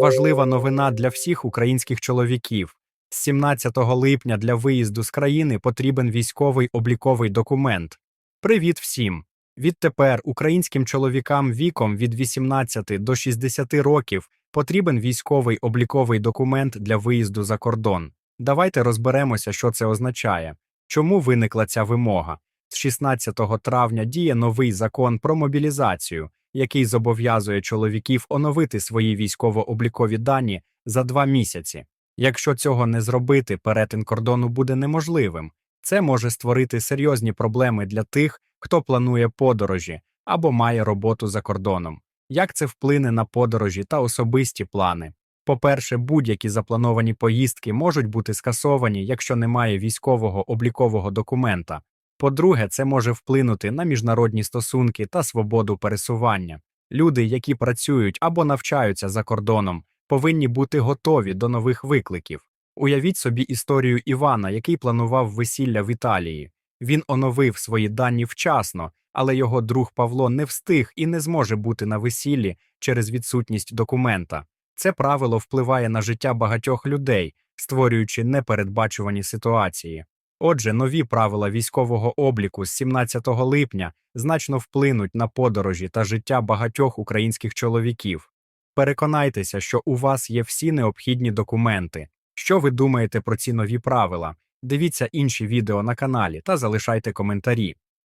Важлива новина для всіх українських чоловіків. З 17 липня для виїзду з країни потрібен військовий обліковий документ. Привіт всім! Відтепер українським чоловікам віком від 18 до 60 років потрібен військовий обліковий документ для виїзду за кордон. Давайте розберемося, що це означає. Чому виникла ця вимога? З 16 травня діє новий закон про мобілізацію, який зобов'язує чоловіків оновити свої військово-облікові дані за два місяці. Якщо цього не зробити, перетин кордону буде неможливим. Це може створити серйозні проблеми для тих, хто планує подорожі або має роботу за кордоном. Як це вплине на подорожі та особисті плани? По-перше, будь-які заплановані поїздки можуть бути скасовані, якщо немає військового облікового документа. По-друге, це може вплинути на міжнародні стосунки та свободу пересування. Люди, які працюють або навчаються за кордоном, повинні бути готові до нових викликів. Уявіть собі історію Івана, який планував весілля в Італії. Він оновив свої дані вчасно, але його друг Павло не встиг і не зможе бути на весіллі через відсутність документа. Це правило впливає на життя багатьох людей, створюючи непередбачувані ситуації. Отже, нові правила військового обліку з 17 липня значно вплинуть на подорожі та життя багатьох українських чоловіків. Переконайтеся, що у вас є всі необхідні документи. Що ви думаєте про ці нові правила? Дивіться інші відео на каналі та залишайте коментарі.